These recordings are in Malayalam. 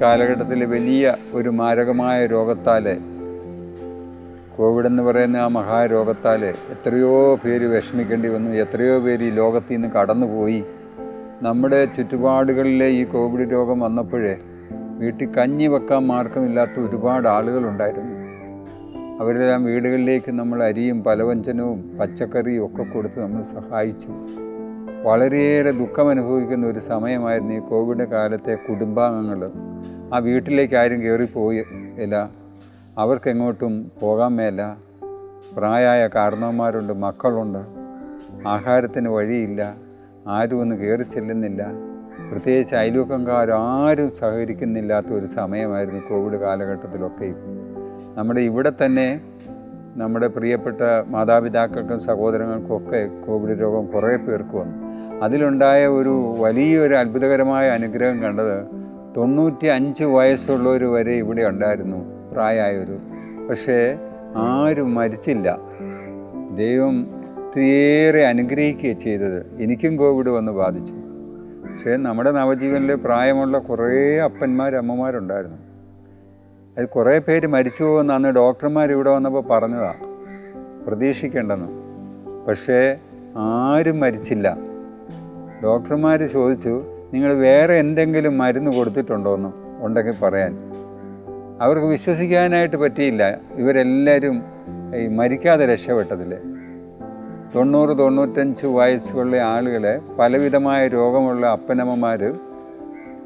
കാലഘട്ടത്തിൽ വലിയ ഒരു മാരകമായ രോഗത്താൽ കോവിഡ് എന്ന് പറയുന്ന ആ മഹാരോഗത്താൽ എത്രയോ പേര് വിഷമിക്കേണ്ടി വന്നു എത്രയോ പേര് ഈ ലോകത്തിൽ നിന്ന് കടന്നുപോയി. നമ്മുടെ ചുറ്റുപാടുകളിലെ ഈ കോവിഡ് രോഗം വന്നപ്പോഴേ വീട്ടിൽ കഞ്ഞി വെക്കാൻ മാർഗമില്ലാത്ത ഒരുപാട് ആളുകളുണ്ടായിരുന്നു. അവരെല്ലാം വീടുകളിലേക്ക് നമ്മൾ അരിയും പലവ്യഞ്ജനവും പച്ചക്കറിയും ഒക്കെ കൊടുത്ത് നമ്മൾ സഹായിച്ചു. വളരെയേറെ ദുഃഖം അനുഭവിക്കുന്ന ഒരു സമയമായിരുന്നു ഈ കോവിഡ് കാലത്തെ കുടുംബാംഗങ്ങൾ. ആ വീട്ടിലേക്ക് ആരും കയറിപ്പോയി ഇല്ല. അവർക്കെങ്ങോട്ടും പോകാൻ മേല. പ്രായമായ കാരണവന്മാരുണ്ട് മക്കളുണ്ട്. ആഹാരത്തിന് വഴിയില്ല. ആരും ഒന്ന് കയറി ചെല്ലുന്നില്ല. പ്രത്യേകിച്ച് അയൽവക്കംകാരും സഹകരിക്കുന്നില്ലാത്ത ഒരു സമയമായിരുന്നു കോവിഡ് കാലഘട്ടത്തിലൊക്കെ. നമ്മുടെ ഇവിടെ തന്നെ നമ്മുടെ പ്രിയപ്പെട്ട മാതാപിതാക്കൾക്കും സഹോദരങ്ങൾക്കും ഒക്കെ കോവിഡ് രോഗം കുറേ പേർക്ക് വന്നു. അതിലുണ്ടായ ഒരു വലിയൊരു അത്ഭുതകരമായ അനുഗ്രഹം കണ്ടത് തൊണ്ണൂറ്റി അഞ്ച് വയസ്സുള്ളവർ വരെ ഇവിടെ ഉണ്ടായിരുന്നു പ്രായമായൊരു. പക്ഷേ ആരും മരിച്ചില്ല. ദൈവം ഒത്തിരിയേറെ അനുഗ്രഹിക്കുക ചെയ്തത്. എനിക്കും കോവിഡ് വന്ന് ബാധിച്ചു. പക്ഷേ നമ്മുടെ നവജീവനിൽ പ്രായമുള്ള കുറേ അപ്പന്മാർ അമ്മമാരുണ്ടായിരുന്നു. അത് കുറേ പേര് മരിച്ചു പോകുമെന്നാണ് ഡോക്ടർമാർ ഇവിടെ വന്നപ്പോൾ പറഞ്ഞതാണ് പ്രതീക്ഷിക്കേണ്ടെന്ന്. പക്ഷേ ആരും മരിച്ചില്ല. ഡോക്ടർമാർ ചോദിച്ചു നിങ്ങൾ വേറെ എന്തെങ്കിലും മരുന്ന് കൊടുത്തിട്ടുണ്ടോയെന്ന് ഉണ്ടെങ്കിൽ പറയാൻ. അവർക്ക് വിശ്വസിക്കാനായിട്ട് പറ്റിയില്ല. ഇവരെല്ലാവരും ഈ മരിക്കാതെ രക്ഷപ്പെട്ടതിൽ തൊണ്ണൂറ് തൊണ്ണൂറ്റഞ്ച് വയസ്സുള്ള ആളുകളെ പലവിധമായ രോഗമുള്ള അപ്പനമ്മമാർ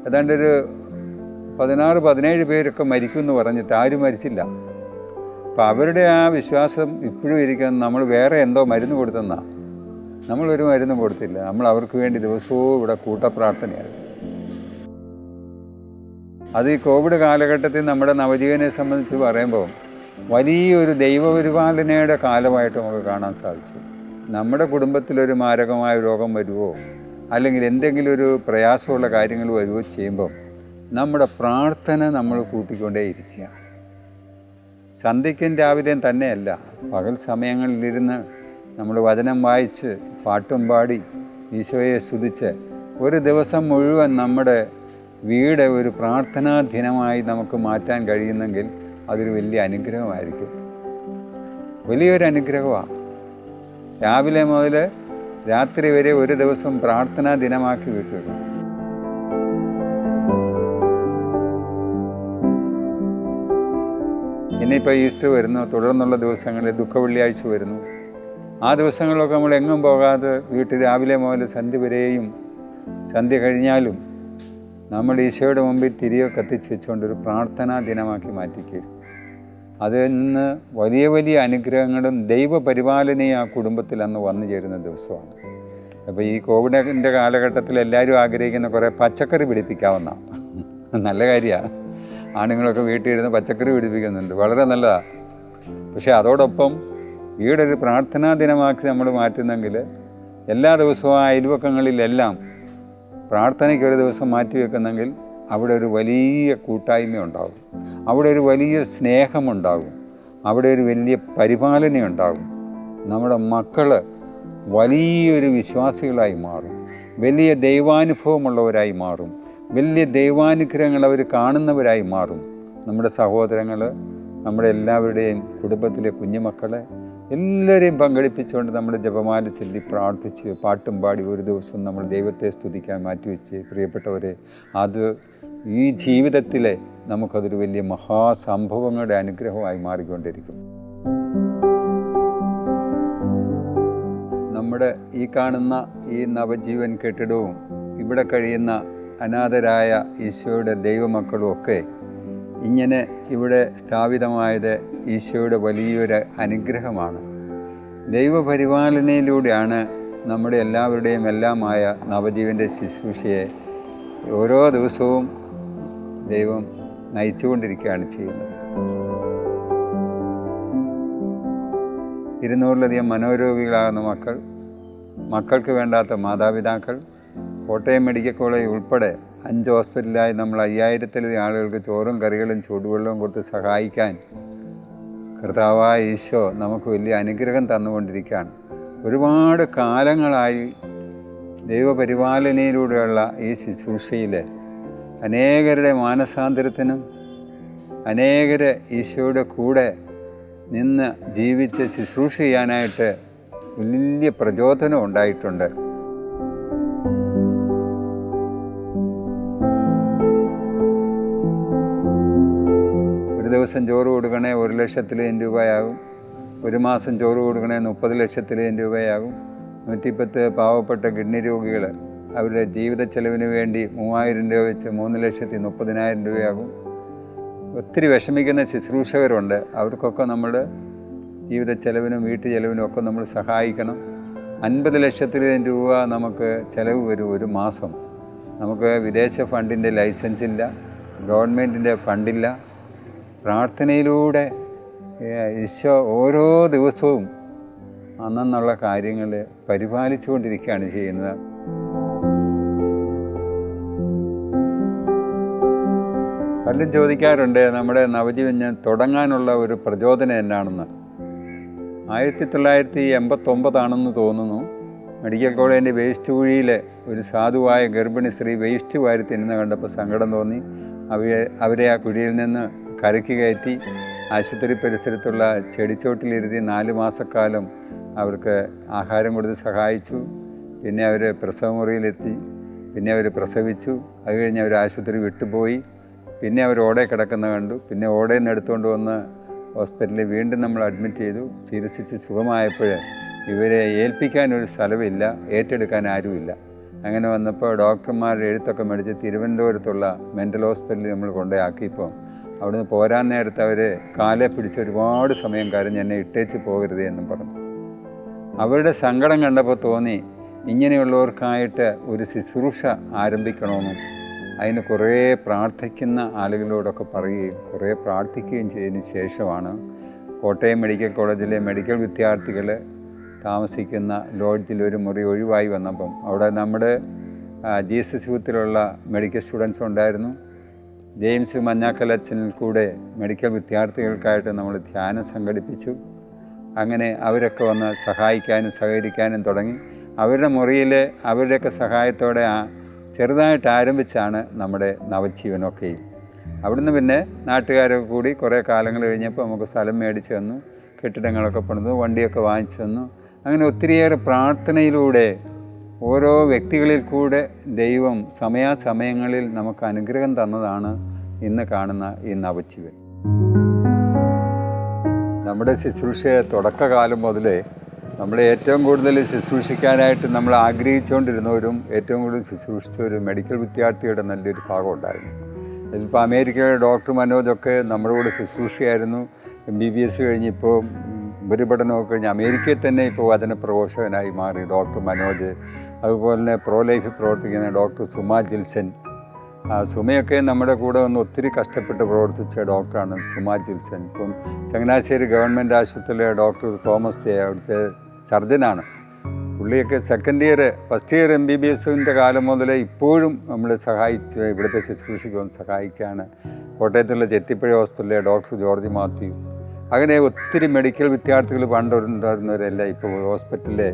ഏതാണ്ടൊരു പതിനാറ് പതിനേഴ് പേരൊക്കെ മരിക്കുമെന്ന് പറഞ്ഞിട്ട് ആരും മരിച്ചില്ല. അപ്പോൾ അവരുടെ ആ വിശ്വാസം ഇപ്പോഴും ഇരിക്കാൻ നമ്മൾ വേറെ എന്തോ മരുന്ന് കൊടുത്തെന്നാണ് നമ്മളൊരു മരുന്നും കൊടുത്തില്ല. നമ്മൾ അവർക്ക് വേണ്ടി ദിവസവും ഇവിടെ കൂട്ടപ്രാർത്ഥനയായിരുന്നു. അത് ഈ കോവിഡ് കാലഘട്ടത്തിൽ നമ്മുടെ നവജീവനെ സംബന്ധിച്ച് പറയുമ്പോൾ വലിയൊരു ദൈവപരിപാലനയുടെ കാലമായിട്ട് നമുക്ക് കാണാൻ സാധിച്ചു. നമ്മുടെ കുടുംബത്തിലൊരു മാരകമായ രോഗം വരുവോ അല്ലെങ്കിൽ എന്തെങ്കിലും ഒരു പ്രയാസമുള്ള കാര്യങ്ങൾ വരുവോ ചെയ്യുമ്പം നമ്മുടെ പ്രാർത്ഥന നമ്മൾ കൂട്ടിക്കൊണ്ടേയിരിക്കുക. സന്ധ്യയ്ക്കും രാവിലെയും തന്നെയല്ല പകൽ സമയങ്ങളിലിരുന്ന് നമ്മൾ വചനം വായിച്ച് പാട്ടും പാടി ഈശോയെ സ്തുതിച്ച് ഒരു ദിവസം മുഴുവൻ നമ്മുടെ വീട് ഒരു പ്രാർത്ഥനാ ദിനമായി നമുക്ക് മാറ്റാൻ കഴിയുന്നെങ്കിൽ അതൊരു വലിയ അനുഗ്രഹമായിരിക്കും. വലിയൊരു അനുഗ്രഹമാണ്. രാവിലെ മുതൽ രാത്രി വരെ ഒരു ദിവസം പ്രാർത്ഥനാ ദിനമാക്കി വീട്ടുക ഇനിയിപ്പോൾ ഈസ്റ്റർ വരുന്നു. തുടർന്നുള്ള ദിവസങ്ങളിൽ ദുഃഖ വെള്ളിയാഴ്ച വരുന്നു. ആ ദിവസങ്ങളിലൊക്കെ നമ്മൾ എങ്ങും പോകാതെ വീട്ടിൽ രാവിലെ മുതൽ സന്ധ്യ വരെയും സന്ധ്യ കഴിഞ്ഞാലും നമ്മൾ ഈശോയുടെ മുമ്പിൽ തിരികെ കത്തിച്ച് വെച്ചുകൊണ്ട് ഒരു പ്രാർത്ഥനാ ദിനമാക്കി മാറ്റിക്കുക അതിൽ നിന്ന് വലിയ വലിയ അനുഗ്രഹങ്ങളും ദൈവപരിപാലനയും ആ കുടുംബത്തിൽ അന്ന് വന്നു ചേരുന്ന ദിവസമാണ്. അപ്പോൾ ഈ കോവിഡിന്റെ കാലഘട്ടത്തിൽ എല്ലാവരും ആഗ്രഹിക്കുന്ന കുറേ പച്ചക്കറി പിടിപ്പിക്കാവുന്ന നല്ല കാര്യമാണ് ആണുങ്ങളൊക്കെ വീട്ടിൽ ഇരുന്ന് പച്ചക്കറി പിടിപ്പിക്കുന്നുണ്ട്. വളരെ നല്ലതാണ് പക്ഷേ അതോടൊപ്പം വീടൊരു പ്രാർത്ഥനാ ദിനമാക്കി നമ്മൾ മാറ്റുന്നെങ്കിൽ എല്ലാ ദിവസവും ആ അയൽവക്കങ്ങളിലെല്ലാം പ്രാർത്ഥനയ്ക്ക് ഒരു ദിവസം മാറ്റി വെക്കുന്നെങ്കിൽ അവിടെ ഒരു വലിയ കൂട്ടായ്മ ഉണ്ടാകും. അവിടെ ഒരു വലിയ സ്നേഹമുണ്ടാകും അവിടെ ഒരു വലിയ പരിപാലന ഉണ്ടാകും. നമ്മുടെ മക്കൾ വലിയൊരു വിശ്വാസികളായി മാറും. വലിയ ദൈവാനുഭവമുള്ളവരായി മാറും. വലിയ ദൈവാനുഗ്രഹങ്ങൾ അവർ കാണുന്നവരായി മാറും. നമ്മുടെ സഹോദരങ്ങൾ നമ്മുടെ എല്ലാവരുടെയും കുടുംബത്തിലെ കുഞ്ഞുമക്കളെ എല്ലാവരെയും പങ്കെടുപ്പിച്ചുകൊണ്ട് നമ്മൾ ജപമാല ചൊല്ലി പ്രാർത്ഥിച്ച് പാട്ടും പാടി ഒരു ദിവസം നമ്മൾ ദൈവത്തെ സ്തുതിക്കാൻ മാറ്റിവെച്ച് പ്രിയപ്പെട്ടവരെ അത് ഈ ജീവിതത്തിലെ നമുക്കതൊരു വലിയ മഹാസംഭവങ്ങളുടെ അനുഗ്രഹമായി മാറിക്കൊണ്ടിരിക്കും. നമ്മുടെ ഈ കാണുന്ന ഈ നവജീവൻ കെട്ടിടവും ഇവിടെ കഴിയുന്ന അനാഥരായ ഈശോയുടെ ദൈവമക്കളും ഒക്കെ ഇങ്ങനെ ഇവിടെ സ്ഥാപിതമായത് ഈശോയുടെ വലിയൊരു അനുഗ്രഹമാണ്. ദൈവപരിപാലനയിലൂടെയാണ് നമ്മുടെ എല്ലാവരുടെയും എല്ലാമായ നവജീവന്റെ ശുശ്രൂഷയെ ഓരോ ദിവസവും ദൈവം നയിച്ചുകൊണ്ടിരിക്കുകയാണ് ചെയ്യുന്നത്. ഇരുന്നൂറിലധികം മനോരോഗികളാകുന്ന മക്കൾ മക്കൾക്ക് വേണ്ടാത്ത മാതാപിതാക്കൾ കോട്ടയം മെഡിക്കൽ കോളേജ് ഉൾപ്പെടെ അഞ്ച് ഹോസ്പിറ്റലിലായി നമ്മൾ അയ്യായിരത്തിലധികം ആളുകൾക്ക് ചോറും കറികളും ചൂടുവെള്ളവും കൊടുത്ത് സഹായിക്കാൻ കർത്താവായ ഈശോ നമുക്ക് വലിയ അനുഗ്രഹം തന്നുകൊണ്ടിരിക്കുകയാണ്. ഒരുപാട് കാലങ്ങളായി ദൈവപരിപാലനയിലൂടെയുള്ള ഈ ശുശ്രൂഷയിൽ അനേകരുടെ മാനസാന്തരത്തിനും അനേകരെ ഈശോയുടെ കൂടെ നിന്ന് ജീവിച്ച് ശുശ്രൂഷ ചെയ്യാനായിട്ട് വലിയ പ്രചോദനം ഉണ്ടായിട്ടുണ്ട്. ദിവസം ചോറ് കൊടുക്കണേ ഒരു ലക്ഷത്തിലേയും രൂപയാകും. ഒരു മാസം ചോറ് കൊടുക്കണേ മുപ്പത് ലക്ഷത്തിലേയും രൂപയാകും. നൂറ്റിപ്പത്ത് പാവപ്പെട്ട കിഡ്നി രോഗികൾ അവരുടെ ജീവിത ചെലവിന് വേണ്ടി മൂവായിരം രൂപ വെച്ച് മൂന്ന് ലക്ഷത്തി മുപ്പതിനായിരം രൂപയാകും. ഒത്തിരി വിഷമിക്കുന്ന ശുശ്രൂഷകരുണ്ട്. അവർക്കൊക്കെ നമ്മൾ ജീവിത ചെലവിനും വീട്ടു ചെലവിനും ഒക്കെ നമ്മൾ സഹായിക്കണം. അൻപത് ലക്ഷത്തിലധികം രൂപ നമുക്ക് ചിലവ് വരും ഒരു മാസം. നമുക്ക് വിദേശ ഫണ്ടിന്റെ ലൈസൻസ് ഇല്ല. ഗവൺമെന്റിന്റെ ഫണ്ടില്ല. പ്രാർത്ഥനയിലൂടെ ഈശോ ഓരോ ദിവസവും അന്നെന്നുള്ള കാര്യങ്ങൾ പരിപാലിച്ചുകൊണ്ടിരിക്കുകയാണ് ചെയ്യുന്നത്. പലരും ചോദിക്കാറുണ്ട് നമ്മുടെ നവജീവൻ തുടങ്ങാനുള്ള ഒരു പ്രചോദനം എന്നാണെന്ന്. ആയിരത്തി തൊള്ളായിരത്തി എൺപത്തൊമ്പതാണെന്ന് തോന്നുന്നു. മെഡിക്കൽ കോളേജിന്റെ വേസ്റ്റ് കുഴിയിൽ ഒരു സാധുവായ ഗർഭിണി സ്ത്രീ വേസ്റ്റ് വാരി തിന്നുന്ന കണ്ടപ്പോൾ സങ്കടം തോന്നി. അവയെ അവരെ ആ കുഴിയിൽ നിന്ന് കരയ്ക്ക് കയറ്റി ആശുപത്രി പരിസരത്തുള്ള ചെടിച്ചോട്ടിലിരുത്തി നാല് മാസക്കാലം അവർക്ക് ആഹാരം കൊടുത്ത് സഹായിച്ചു. പിന്നെ അവർ പ്രസവമുറിയിലെത്തി പിന്നെ അവർ പ്രസവിച്ചു. അത് കഴിഞ്ഞ് അവർ ആശുപത്രി വിട്ടുപോയി. പിന്നെ അവർ ഓടെ കിടക്കുന്ന കണ്ടു. പിന്നെ ഓടയിൽ നിന്ന് എടുത്തുകൊണ്ട് വന്ന് ഹോസ്പിറ്റലിൽ വീണ്ടും നമ്മൾ അഡ്മിറ്റ് ചെയ്തു. ചികിത്സിച്ച് സുഖമായപ്പോൾ ഇവരെ ഏൽപ്പിക്കാൻ ഒരു സ്ഥലമില്ല ഏറ്റെടുക്കാൻ ആരുമില്ല. അങ്ങനെ വന്നപ്പോൾ ഡോക്ടർമാരുടെ എഴുത്തൊക്കെ മേടിച്ച് തിരുവനന്തപുരത്തുള്ള മെന്റൽ ഹോസ്പിറ്റലിൽ നമ്മൾ കൊണ്ടുപോയാക്കിയപ്പോൾ അവിടുന്ന് പോരാൻ നേരത്തെ അവർ കാലെ പിടിച്ച് ഒരുപാട് സമയം കരഞ്ഞ് എന്നെ ഇട്ടേച്ച് പോകരുത് എന്നും പറഞ്ഞു. അവരുടെ സങ്കടം കണ്ടപ്പോൾ തോന്നി ഇങ്ങനെയുള്ളവർക്കായിട്ട് ഒരു ശുശ്രൂഷ ആരംഭിക്കണമെന്നും അതിന് കുറേ പ്രാർത്ഥിക്കുന്ന ആളുകളോടൊക്കെ പറയുകയും കുറേ പ്രാർത്ഥിക്കുകയും ചെയ്തതിന് ശേഷമാണ് കോട്ടയം മെഡിക്കൽ കോളേജിലെ മെഡിക്കൽ വിദ്യാർത്ഥികൾ താമസിക്കുന്ന ലോഡ്ജിൽ ഒരു മുറി ഒഴിവായി വന്നപ്പം അവിടെ നമ്മുടെ ജി എസ് എസ് യൂത്തിലുള്ള മെഡിക്കൽ സ്റ്റുഡൻസ് ഉണ്ടായിരുന്നു. ജെയിംസ് മഞ്ഞാക്കലച്ചനിൽ കൂടെ മെഡിക്കൽ വിദ്യാർത്ഥികൾക്കായിട്ട് നമ്മൾ ധ്യാനം സംഘടിപ്പിച്ചു. അങ്ങനെ അവരൊക്കെ വന്ന് സഹായിക്കാനും സഹകരിക്കാനും തുടങ്ങി. അവരുടെ മുറിയിൽ അവരുടെയൊക്കെ സഹായത്തോടെ ആ ചെറുതായിട്ട് ആരംഭിച്ചാണ് നമ്മുടെ നവജീവനൊക്കെയും അവിടുന്ന് പിന്നെ നാട്ടുകാരൊക്കെ കൂടി കുറേ കാലങ്ങൾ കഴിഞ്ഞപ്പോൾ നമുക്ക് സ്ഥലം മേടിച്ച് തന്നു. കെട്ടിടങ്ങളൊക്കെ പണിതു വണ്ടിയൊക്കെ വാങ്ങിച്ചു തന്നു. അങ്ങനെ ഒത്തിരിയേറെ പ്രാർത്ഥനയിലൂടെ ഓരോ വ്യക്തികളിൽ കൂടെ ദൈവം സമയാസമയങ്ങളിൽ നമുക്ക് അനുഗ്രഹം തന്നതാണ് ഇന്ന് കാണുന്ന ഈ നവജീവൻ. നമ്മുടെ ശുശ്രൂഷയെ തുടക്കകാലം മുതലേ നമ്മൾ ഏറ്റവും കൂടുതൽ ശുശ്രൂഷിക്കാനായിട്ട് നമ്മൾ ആഗ്രഹിച്ചുകൊണ്ടിരുന്നവരും ഏറ്റവും കൂടുതൽ ശുശ്രൂഷിച്ചവരും മെഡിക്കൽ വിദ്യാർത്ഥിയുടെ നല്ലൊരു ഭാഗം ഉണ്ടായിരുന്നു. ഇതിപ്പോൾ അമേരിക്കയിലെ ഡോക്ടർ മനോജൊക്കെ നമ്മുടെ കൂടെ ശുശ്രൂഷയായിരുന്നു. എം ബി ബി എസ് കഴിഞ്ഞ് ഇപ്പോൾ ഉപരിപഠനമൊക്കെ കഴിഞ്ഞ് അമേരിക്കയിൽ തന്നെ ഇപ്പോൾ വചന പ്രഘോഷകനായി മാറി ഡോക്ടർ മനോജ്. അതുപോലെ തന്നെ പ്രോ പ്രവർത്തിക്കുന്ന ഡോക്ടർ സുമ ജിൽസൻ. സുമയൊക്കെ നമ്മുടെ കൂടെ വന്ന് ഒത്തിരി കഷ്ടപ്പെട്ട് പ്രവർത്തിച്ച ഡോക്ടറാണ് സുമ ജിൽസൻ. ഇപ്പം ചങ്ങനാശ്ശേരി ഗവൺമെന്റ് ആശുപത്രിയിലെ ഡോക്ടർ തോമസ് ജെ അവിടുത്തെ സർജനാണ് പുള്ളിയൊക്കെ second year first year M B B എസിന്റെ കാലം മുതലേ ഇപ്പോഴും നമ്മൾ സഹായിച്ച് ഇവിടുത്തെ ശുശ്രൂഷയ്ക്ക് വന്ന് സഹായിക്കുകയാണ് കോട്ടയത്തുള്ള ചെത്തിപ്പുഴ ഹോസ്പിറ്റലിലെ ഡോക്ടർ ജോർജ് മാത്യു. അങ്ങനെ ഒത്തിരി മെഡിക്കൽ വിദ്യാർത്ഥികൾ പണ്ടുണ്ടായിരുന്നവരെല്ലാം ഇപ്പോൾ ഹോസ്പിറ്റലിലെ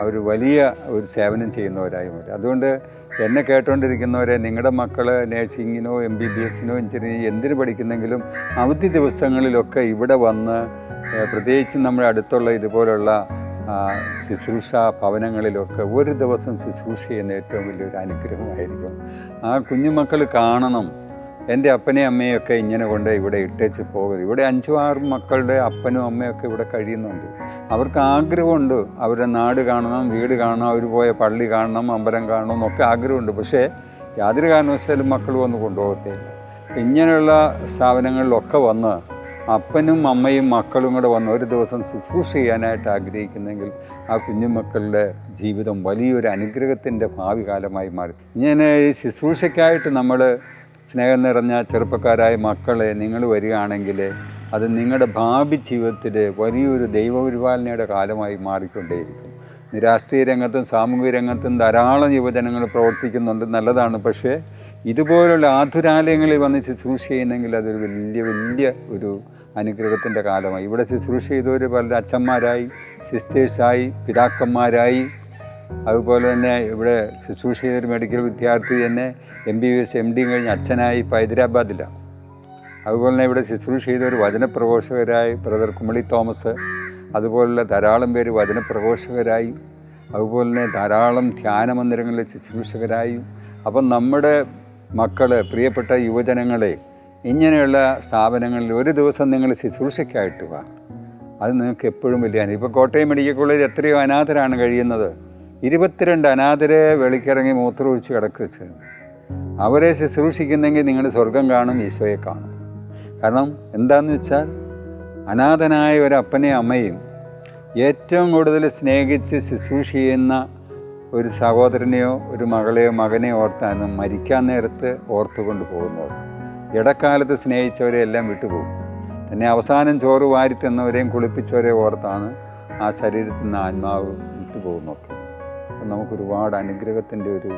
അവർ വലിയ ഒരു സേവനം ചെയ്യുന്നവരായി മാറി. അതുകൊണ്ട് എന്നെ കേട്ടുകൊണ്ടിരിക്കുന്നവരെ നിങ്ങളുടെ മക്കൾ നേഴ്സിങ്ങിനോ എം ബി ബി എസിനോ എഞ്ചിനീയറിംഗ് എന്തിനു പഠിക്കുന്നെങ്കിലും അവധി ദിവസങ്ങളിലൊക്കെ ഇവിടെ വന്ന് പ്രത്യേകിച്ച് നമ്മുടെ അടുത്തുള്ള ഇതുപോലുള്ള ശുശ്രൂഷ ഭവനങ്ങളിലൊക്കെ ഒരു ദിവസം ശുശ്രൂഷ ചെയ്യുന്ന ഏറ്റവും വലിയൊരു അനുഗ്രഹമായിരിക്കും. ആ കുഞ്ഞുമക്കൾ കാണണം. എന്റെ അപ്പനെയും അമ്മയൊക്കെ ഇങ്ങനെ കൊണ്ട് ഇവിടെ ഇട്ടേച്ച് പോകരുത് ഇവിടെ അഞ്ചു ആറ് മക്കളുടെ അപ്പനും അമ്മയൊക്കെ ഇവിടെ കഴിയുന്നുണ്ട്. അവർക്ക് ആഗ്രഹമുണ്ട്. അവരുടെ നാട് കാണണം വീട് കാണണം അവർ പോയ പള്ളി കാണണം അമ്പലം കാണണം എന്നൊക്കെ ആഗ്രഹമുണ്ട്. പക്ഷേ യാതൊരു കാരണവശാലും മക്കൾ വന്ന് കൊണ്ടുപോകത്തില്ല ഇങ്ങനെയുള്ള സ്ഥാപനങ്ങളിലൊക്കെ വന്ന് അപ്പനും അമ്മയും മക്കളും കൂടെ വന്ന് ഒരു ദിവസം ശുശ്രൂഷ ചെയ്യാനായിട്ട് ആഗ്രഹിക്കുന്നെങ്കിൽ ആ കുഞ്ഞുമക്കളുടെ ജീവിതം വലിയൊരു അനുഗ്രഹത്തിന്റെ ഭാവി കാലമായി മാറി. ഇങ്ങനെ ഈ ശുശ്രൂഷയ്ക്കായിട്ട് നമ്മൾ സ്നേഹം നിറഞ്ഞ ചെറുപ്പക്കാരായ മക്കളെ നിങ്ങൾ വരികയാണെങ്കിൽ അത് നിങ്ങളുടെ ഭാവി ജീവിതത്തിൽ വലിയൊരു ദൈവപരിപാലനയുടെ കാലമായി മാറിക്കൊണ്ടേയിരിക്കും. രാഷ്ട്രീയ രംഗത്തും സാമൂഹിക രംഗത്തും ധാരാളം യുവജനങ്ങൾ പ്രവർത്തിക്കുന്നുണ്ട്. നല്ലതാണ്. പക്ഷേ ഇതുപോലുള്ള ആതുരാലയങ്ങളിൽ വന്ന് ശുശ്രൂഷ ചെയ്യുന്നെങ്കിൽ അതൊരു വലിയ വലിയ ഒരു അനുഗ്രഹത്തിന്റെ കാലമായി. ഇവിടെ ശുശ്രൂഷ ചെയ്തവർ പല അച്ഛന്മാരായി സിസ്റ്റേഴ്സായി പിതാക്കന്മാരായി അതുപോലെ തന്നെ ഇവിടെ ശുശ്രൂഷ മെഡിക്കൽ വിദ്യാർത്ഥി തന്നെ M B B S M ഡിയും കഴിഞ്ഞ് അച്ഛനായി ഇപ്പോൾ ഹൈദരാബാദിലാണ് അതുപോലെ തന്നെ ഇവിടെ ശുശ്രൂഷ ചെയ്ത ഒരു വചനപ്രഘോഷകരായി ബ്രദർ കുമളി തോമസ് അതുപോലുള്ള ധാരാളം പേര് വചനപ്രഘോഷകരായി അതുപോലെ തന്നെ ധാരാളം ധ്യാന മന്ദിരങ്ങളിലെ ശുശ്രൂഷകരായി. അപ്പം നമ്മുടെ മക്കൾ പ്രിയപ്പെട്ട യുവജനങ്ങളെ ഇങ്ങനെയുള്ള സ്ഥാപനങ്ങളിൽ ഒരു ദിവസം നിങ്ങൾ ശുശ്രൂഷയ്ക്കായിട്ട് വാ. അത് നിങ്ങൾക്ക് എപ്പോഴും വലിയ ഇപ്പോൾ കോട്ടയം മെഡിക്കൽ കോളേജ് എത്രയോ അനാഥരാണ് കഴിയുന്നത്. ഇരുപത്തിരണ്ട് അനാഥരെ വെളിക്കിറങ്ങി മൂത്രമൊഴിച്ച് കിടക്കുക അവരെ ശുശ്രൂഷിക്കുന്നെങ്കിൽ നിങ്ങൾ സ്വർഗം കാണും ഈശോയെ കാണും. കാരണം എന്താണെന്ന് വെച്ചാൽ അനാഥനായ ഒരു അപ്പനെയും അമ്മയും ഏറ്റവും കൂടുതൽ സ്നേഹിച്ച് ശുശ്രൂഷ ചെയ്യുന്ന ഒരു സഹോദരനെയോ ഒരു മകളെയോ മകനെയോ ഓർത്താണ് മരിക്കാൻ നേരത്ത് ഓർത്തുകൊണ്ട് പോകുന്നത് ഇടക്കാലത്ത് സ്നേഹിച്ചവരെ എല്ലാം വിട്ടുപോകും. തന്നെ അവസാനം ചോറ് വാരി തന്നവരെയും കുളിപ്പിച്ചവരെ ഓർത്താണ് ആ ശരീരത്തിൽ നിന്ന് ആത്മാവ് വിട്ടുപോകുന്നൊക്കെ നമുക്കൊരുപാട് അനുഗ്രഹത്തിന്റെ ഒരു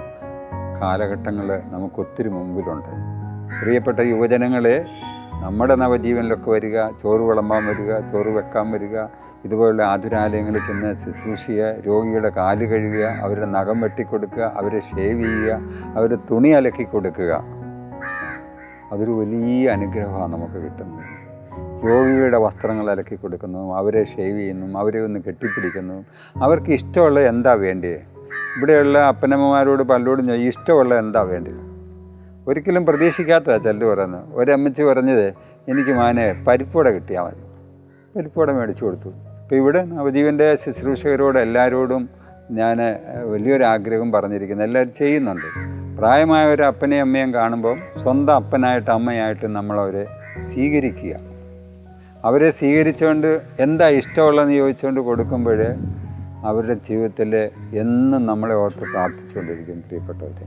കാലഘട്ടങ്ങൾ നമുക്കൊത്തിരി മുമ്പിലുണ്ട്. പ്രിയപ്പെട്ട യുവജനങ്ങളെ നമ്മുടെ നവജീവനിലൊക്കെ വരിക ചോറ് വിളമ്പാൻ വരിക ചോറ് വെക്കാൻ വരിക ഇതുപോലുള്ള ആതുരാലയങ്ങളിൽ ചെന്ന് ശുശ്രൂഷിക്കുക രോഗിയുടെ കാൽ കഴുകുക അവരുടെ നഖം വെട്ടിക്കൊടുക്കുക അവരെ ഷേവ് ചെയ്യുക അവരുടെ തുണി അലക്കി കൊടുക്കുക അതൊരു വലിയ അനുഗ്രഹമാണ് നമുക്ക് കിട്ടുന്നത്. രോഗികളുടെ വസ്ത്രങ്ങൾ അലക്കി കൊടുക്കുന്നു അവരെ ഷേവ് ചെയ്യുന്നു അവരെ ഒന്ന് കെട്ടിപ്പിടിക്കുന്നതും അവർക്ക് ഇഷ്ടമുള്ള എന്താ വേണ്ടിയത് ഇവിടെയുള്ള അപ്പനമ്മമാരോട് പലരോടും ഞാൻ ഇഷ്ടമുള്ള എന്താ വേണ്ടത് ഒരിക്കലും പ്രതീക്ഷിക്കാത്തതാണ് ചെല്ലു പറയുന്നത്. ഒരമ്മച്ചി പറഞ്ഞത് എനിക്ക് മാനെ പരിപ്പോടെ കിട്ടിയാൽ മതി. പരിപ്പുവട മേടിച്ചു കൊടുത്തു. അപ്പോൾ ഇവിടെ നവജീവന്റെ ശുശ്രൂഷകരോട് എല്ലാവരോടും ഞാൻ വലിയൊരു ആഗ്രഹം പറഞ്ഞിരിക്കുന്നത് എല്ലാവരും ചെയ്യുന്നുണ്ട്. പ്രായമായ ഒരു അപ്പനെയും അമ്മയും കാണുമ്പോൾ സ്വന്തം അപ്പനായിട്ട് അമ്മയായിട്ട് നമ്മളവരെ സ്വീകരിക്കുക. അവരെ സ്വീകരിച്ചുകൊണ്ട് എന്താ ഇഷ്ടമുള്ളതെന്ന് ചോദിച്ചുകൊണ്ട് കൊടുക്കുമ്പോൾ അവരുടെ ജീവിതത്തിൽ എന്നും നമ്മളെ ഓർത്ത് പ്രാർത്ഥിച്ചുകൊണ്ടിരിക്കും പ്രിയപ്പെട്ടവർ